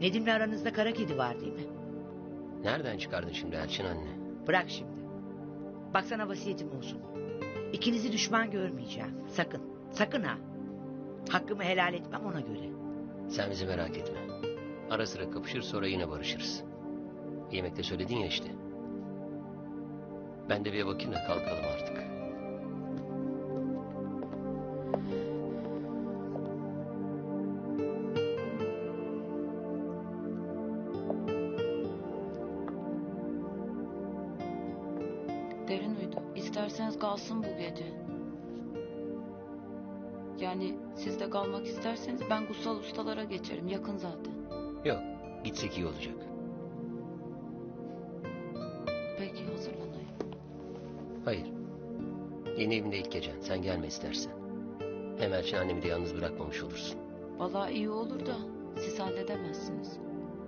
Nedim'le aranızda kara kedi var değil mi? Nereden çıkardın şimdi Elçin anne? Bırak şimdi. Baksana vasiyetim olsun. İkinizi düşman görmeyeceğim. Sakın. Sakın ha. Hakkımı helal etmem ona göre. Sen bizi merak etme. Ara sıra kapışır sonra yine barışırız. Yemekte söyledin ya işte. Ben de bir bakayım da kalkalım artık. Yani siz de kalmak isterseniz ben kutsal ustalara geçerim. Yakın zaten. Yok gitsek iyi olacak. Peki hazırlanayım. Hayır. Yeni evinde ilk gecen. Sen gelme istersen. Hem Elçin annemi de yalnız bırakmamış olursun. Vallahi iyi olur da siz halledemezsiniz.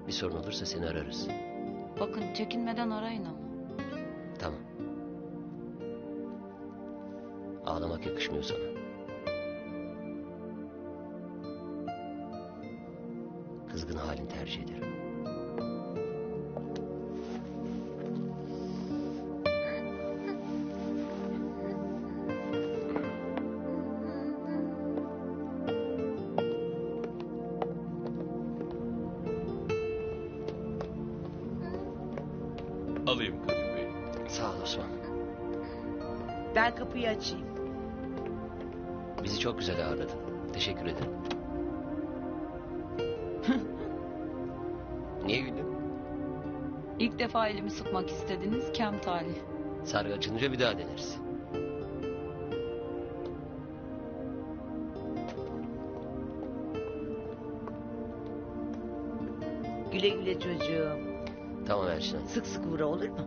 Bir sorun olursa seni ararız. Bakın çekinmeden arayın ama. Tamam. Ağlamak yakışmıyor sana. Tercih ederim. Alayım Kadir Bey. Sağ ol Osman. Ben kapıyı açayım. Bizi çok güzel ağırladın. Teşekkür ederim. İlk defa elimi sıkmak istediniz kem talih. Sargı açılınca bir daha deneriz. Güle güle çocuğum. Tamam Hanım. Sık sık uğra olur mu?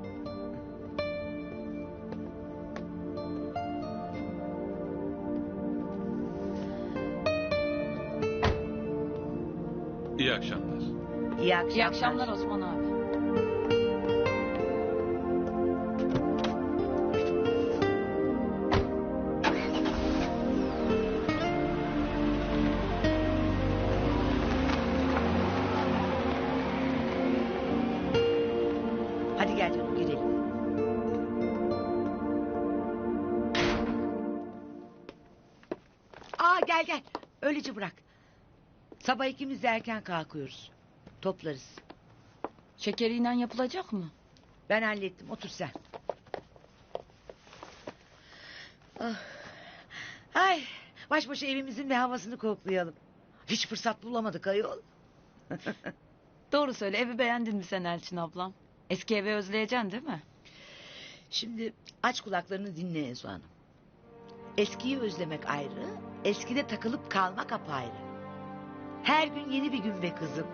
İyi akşamlar. İyi akşamlar. İyi akşamlar Osman abi. Aa gel gel. Öylece bırak. Sabah ikimiz de erken kalkıyoruz. Toplarız. Şekeriyle yapılacak mı? Ben hallettim. Otur sen. Ah. Ay, baş başa evimizin bir havasını koklayalım. Hiç fırsat bulamadık ayol. Doğru söyle evi beğendin mi sen Elçin ablam? Eski evi özleyeceksin değil mi? Şimdi aç kulaklarını dinle Ezo Hanım. Eskiyi özlemek ayrı, eskide takılıp kalmak apayrı. Her gün yeni bir gün be kızım.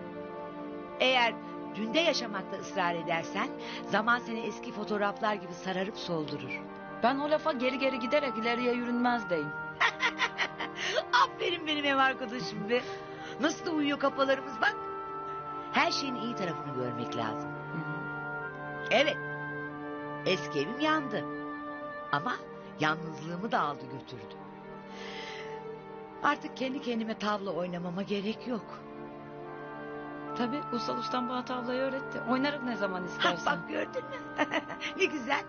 Eğer dünde yaşamakta ısrar edersen... ...zaman seni eski fotoğraflar gibi sararıp soldurur. Ben o lafa geri geri giderek ileriye yürünmez deyim. Aferin benim ev arkadaşım be. Nasıl da uyuyor kafalarımız bak. Her şeyin iyi tarafını görmek lazım. Evet. Eski evim yandı. Ama yalnızlığımı da aldı götürdü. Artık kendi kendime tavla oynamama gerek yok. Tabii Uysal Ustam bana tavlayı öğretti. Oynarız ne zaman Ha, istersen. bak gördün mü? ne güzel.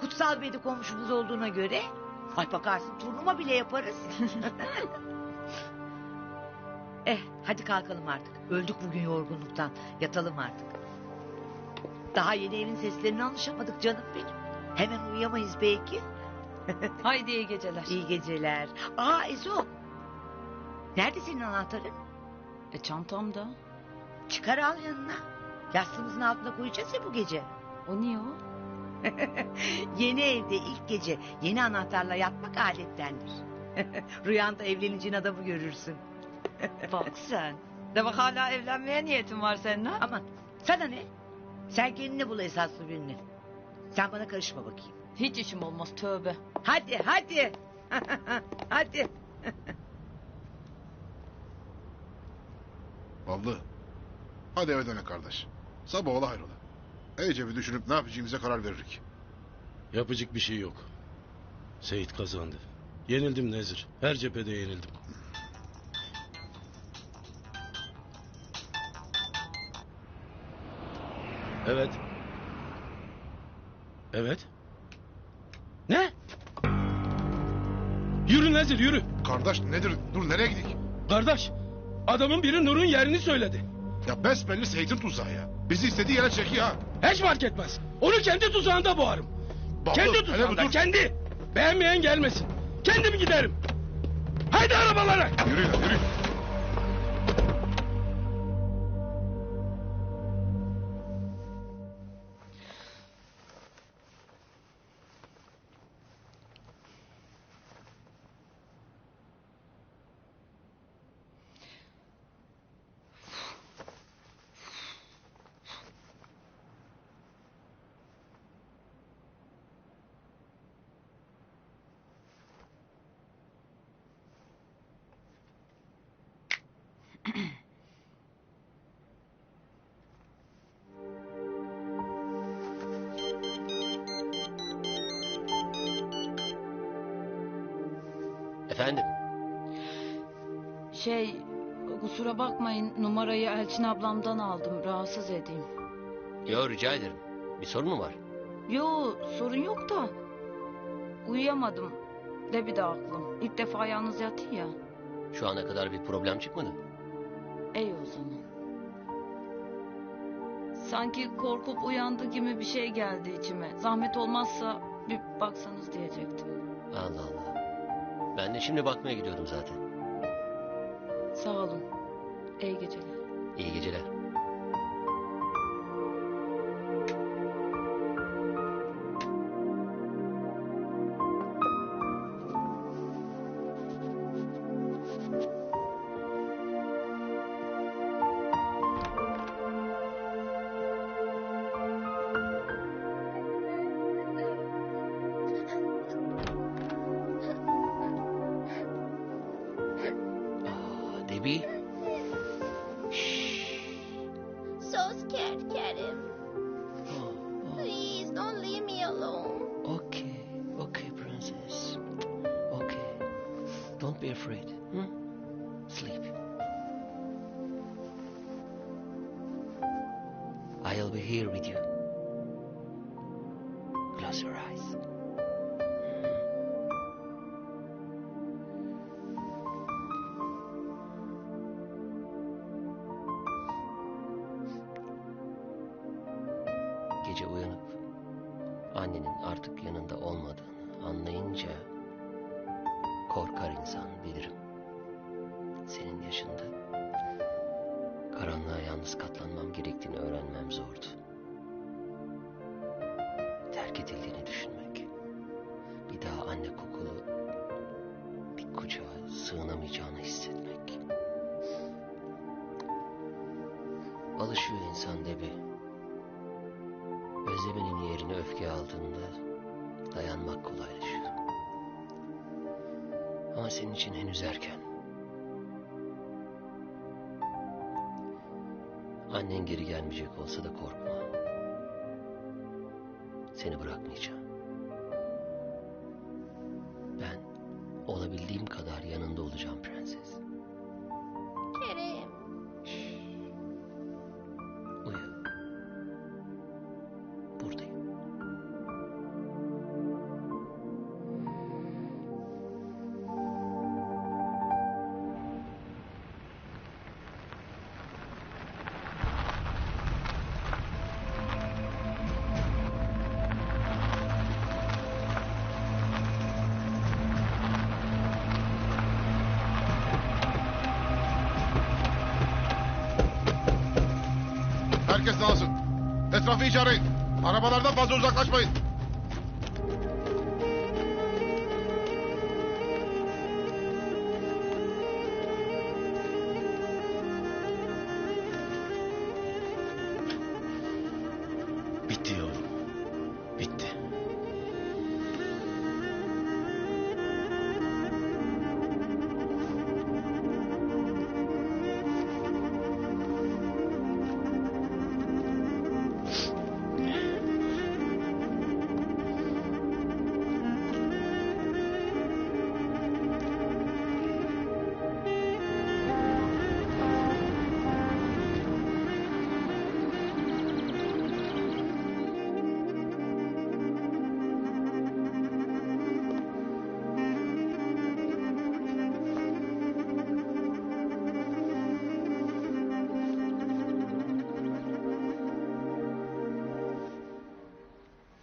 Kutsal Bey'de komşumuz olduğuna göre... ...ay bakarsın turnuva bile yaparız. eh hadi kalkalım artık. Öldük bugün yorgunluktan. Yatalım artık. Daha yeni evin seslerine alışamadık canım benim. Hemen uyuyamayız belki. Haydi iyi geceler. İyi geceler. Aa Ezo. Nerede senin anahtarın? E çantamda. Çıkar al yanına. Yastığımızın altına koyacağız ya bu gece. O niye o? Yeni evde ilk gece yeni anahtarla yatmak adettendir. Rüyanda evleneceğin adamı görürsün. Bak sen. Demek hala evlenmeye niyetin var senin ha? Ama sana ne? Sen kendine bul esaslı birini. Sen bana karışma bakayım. Hiç işim olmaz tövbe. Hadi hadi. hadi. Ballı. Hadi eve döne kardeş. Sabah ola hayrola. İyice bir düşünüp ne yapacağımıza karar veririk. Yapacak bir şey yok. Seyit kazandı. Yenildim Nezir. Her cephede yenildim. Evet. Evet. Ne? Yürü Nezir yürü. Kardeş nedir? Dur nereye gidik? Kardeş adamın biri Nur'un yerini söyledi. Ya besbelli Seyit'in tuzağı ya. Bizi istediği yere çekiyor ha. Hiç fark etmez. Onu kendi tuzağında boğarım. Baba, kendi tuzağında dur. kendi. Beğenmeyen gelmesin. Kendim giderim. Haydi arabalara. Yürü ya yürü. Efendim? Şey kusura bakmayın numarayı Elçin ablamdan aldım rahatsız edeyim. Yo rica ederim. Bir sorun mu var? Yo sorun yok da uyuyamadım. De bir de aklım. İlk defa yalnız yattı ya. Şu ana kadar bir problem çıkmadı. İyi o zaman. Sanki korkup uyandı gibi bir şey geldi içime. Zahmet olmazsa bir baksanız diyecektim. Allah Allah. Ben de şimdi bakmaya gidiyorum zaten. Sağ olun. İyi geceler. İyi geceler. Debbie. Shh. So scared. Oh, oh. Please don't leave me alone. Okay, okay, princess. Okay. Don't be afraid. Hmm? Sleep. I'll be here with you. Close your eyes. İnsan bilirim. Senin yaşında karanlığa yalnız katlanmam gerektiğini öğrenmem zordu. Terk edildiğini düşünmek, bir daha anne kokulu bir kucağa sığınamayacağını hissetmek. Alışıyor insan Debi. Özlemenin yerine öfke aldığında dayanmak kolaylaşıyor. Ama senin için henüz erken. Annen geri gelmeyecek olsa da korkma. Seni bırakmayacağım. Ben olabildiğim kadar yanında Etrafı arayın. Arabalardan fazla uzaklaşmayın.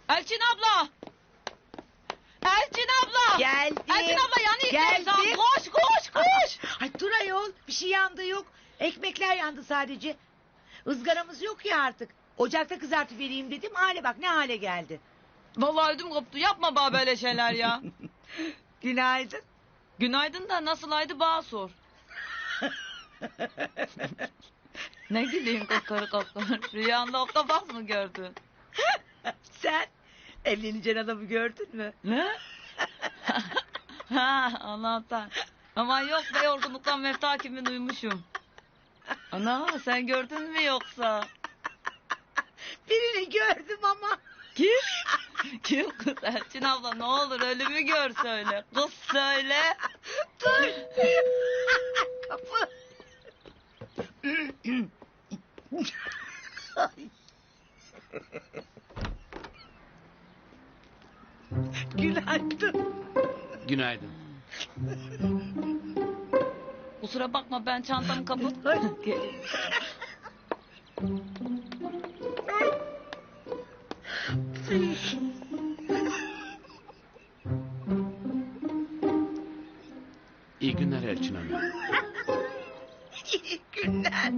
Elçin abla! Elçin abla! Geldim. Elçin abla Geldim. televizyon. Koş koş koş! Ay dur ayol bir şey yandı yok. Ekmekler yandı sadece. Izgaramız yok ya artık. Ocakta kızartıvereyim dedim hale bak ne hale geldi. Vallahi ödüm koptu. Yapma bana böyle şeyler ya. Günaydın. Günaydın da nasıl aydı bana sor. ne güleyim kokarı kokarı. Rüyanda o kabak mı gördün? Sen evleneceğin adamı gördün mü? Ne? ha Allah'tan. Ama yok be yorgunluktan mefta kimin uyumuşum. Ana sen gördün mü yoksa? Birini gördüm ama. Kim? Kim kız Elçin abla ne olur ölümü gör söyle. Kız söyle. Dur. Kapı. Ay. Günaydın. Günaydın. Kusura bakma ben çantamı geleyim. İyi günler Elçin Hanım. İyi günler.